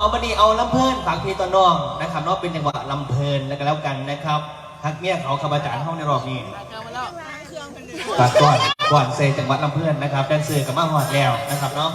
เอาบันนี้เอาลำเพลินฝากพี่ตอนน้องนะครับน้องเป็นจังหวะลำเพลินแล้วก็แล้วกันนะครับฮักเมียเขาขบาจารเข้าในรอบนี้ตัดก่อนก่อนเซจังหวะลำเพลินนะครับแดนเซอร์กับมาหอดแล้วนะครับน้อง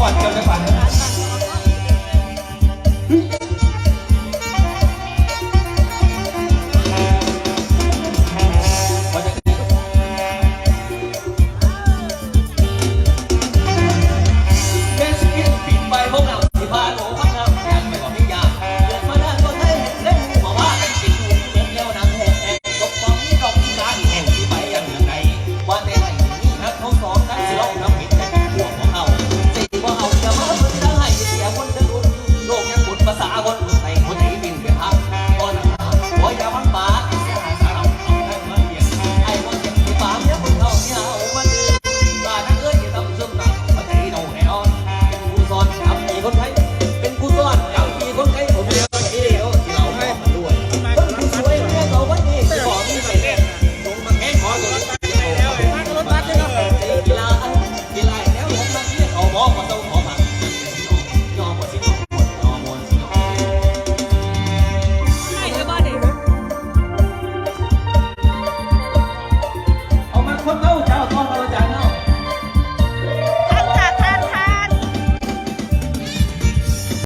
换掉这盘。